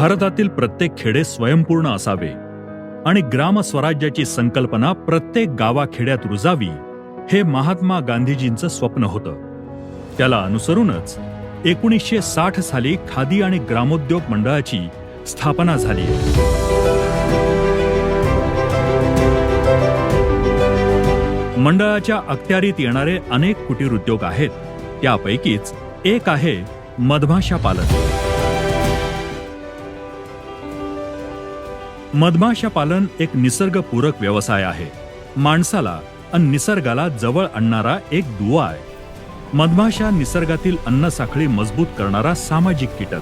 भारतातील प्रत्येक खेडे स्वयंपूर्ण असावे आणि ग्रामस्वराज्याची संकल्पना प्रत्येक गावाखेड्यात रुजावी हे महात्मा गांधीजींचं स्वप्न होतं. त्याला अनुसरूनच एकोणीसशे साठ साली खादी आणि ग्रामोद्योग मंडळाची स्थापना झाली. मंडळाच्या अखत्यारीत येणारे अनेक कुटीर उद्योग आहेत. त्यापैकीच एक आहे मधमाशा पालन. मधमाशा पालन एक निसर्गपूरक व्यवसाय आहे. माणसाला आणि निसर्गाला जवळ आणणारा एक दुवा आहे. मधमाशा निसर्गातील अन्नसाखळी मजबूत करणारा सामाजिक कीटक.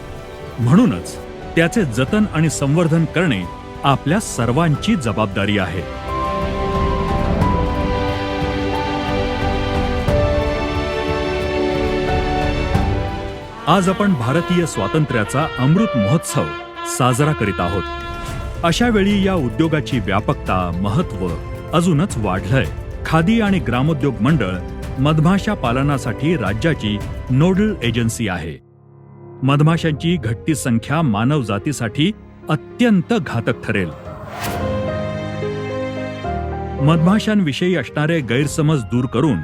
म्हणूनच त्याचे जतन आणि संवर्धन करणे आपल्या सर्वांची जबाबदारी आहे. आज आपण भारतीय स्वातंत्र्याचा अमृत महोत्सव साजरा करीत आहोत. अशा वेळी या उद्योगाची व्यापकता महत्त्व अजूनच वाढलंय. खादी आणि ग्रामोद्योग मंडळ मधमाशा पालनासाठी राज्याची नोडल एजन्सी आहे. मधमाशांची घटती संख्या मानवजातीसाठी अत्यंत घातक ठरेल. मधमाशांविषयी असणारे गैरसमज दूर करून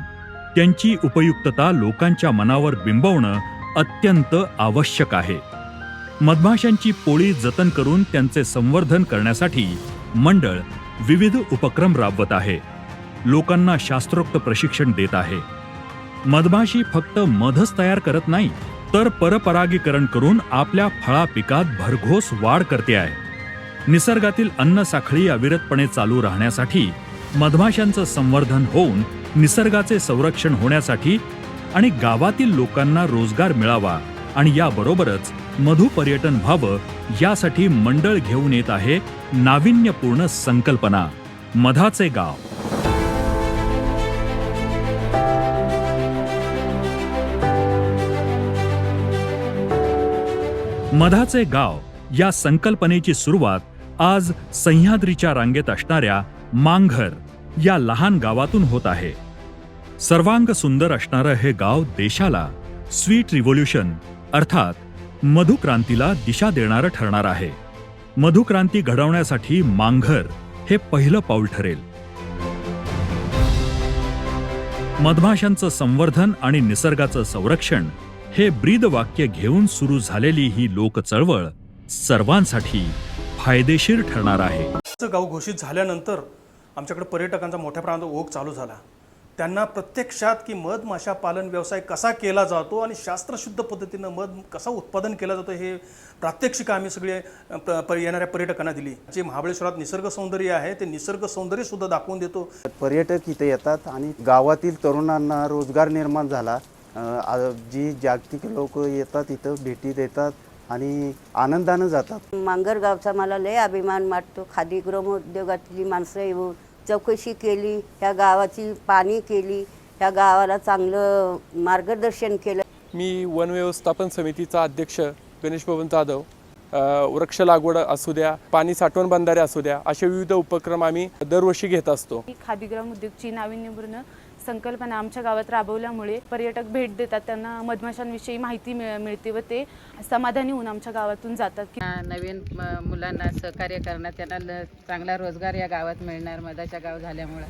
त्यांची उपयुक्तता लोकांच्या मनावर बिंबवणं अत्यंत आवश्यक आहे. मधमाशांची पोळी जतन करून त्यांचे संवर्धन करण्यासाठी मंडळ विविध उपक्रम राबवत आहे. लोकांना शास्त्रोक्त प्रशिक्षण देत आहे. मधमाशी फक्त मधच तयार करत नाही तर परपरागीकरण करून आपल्या फळा पिकात भरघोस वाढ करते आहे. निसर्गातील अन्न साखळी अविरतपणे चालू राहण्यासाठी मधमाशांचं संवर्धन होऊन निसर्गाचे संरक्षण होण्यासाठी आणि गावातील लोकांना रोजगार मिळावा आणि याबरोबरच मधु पर्यटन व्हावं यासाठी मंडळ घेऊन येत आहे नाविन्यपूर्ण संकल्पना. मधाचे गाव. मधाचे गाव या संकल्पनेची सुरुवात आज सह्याद्रीच्या रांगेत असणाऱ्या मांघर या लहान गावातून होत आहे. सर्वांग सुंदर असणारं हे गाव देशाला स्वीट रिव्होल्युशन अर्थात मधुक्रांतीला दिशा देणारं ठरणार आहे. मधुक्रांती घडवण्यासाठी मांघर हे पहिलं पाऊल ठरेल. मधमाशांचं संवर्धन आणि निसर्गाचं संरक्षण हे ब्रीद वाक्य घेऊन सुरू झालेली ही लोक चळवळ सर्वांसाठी फायदेशीर ठरणार आहे. गाव घोषित झाल्यानंतर आमच्याकडे पर्यटकांचा मोठ्या प्रमाणात ओघ चालू झाला. त्यांना प्रत्यक्षात की मध माशा पालन व्यवसाय कसा केला जातो आणि शास्त्रशुद्ध पद्धतीनं मध कसा उत्पादन केलं जातं हे प्रात्यक्षिक आम्ही सगळे येणाऱ्या पर्यटकांना दिली. जे महाबळेश्वरात निसर्ग सौंदर्य आहे ते निसर्ग सौंदर्य सुद्धा दाखवून देतो. पर्यटक इथे येतात आणि गावातील तरुणांना रोजगार निर्माण झाला. जी जागतिक लोक येतात इथं भेटी देतात आणि आनंदानं जातात. मांगर गावचा मला लय अभिमान वाटतो. खादी ग्रामोद्योगातली माणसं येऊन चौकशी केली ह्या गावाची पाणी केली ह्या गावाला चांगलं मार्गदर्शन केलं. मी वन व्यवस्थापन समितीचा अध्यक्ष गणेश भवन जाधव वृक्ष लागवड असू द्या पाणी साठवण बंधारे असू द्या असे विविध उपक्रम आम्ही दरवर्षी घेत असतो. खादीग्राम उद्योगची नाविन्यपूर्ण संकल्पना आमच्या गावात राबवल्यामुळे पर्यटक भेट देतात त्यांना मधमाशांविषयी माहिती मिळते व ते समाधानी होऊन आमच्या गावातून जातात. नवीन मुलांना सहकार्य करणार त्यांना चांगला रोजगार या गावात मिळणार मधाच्या गाव झाल्यामुळं.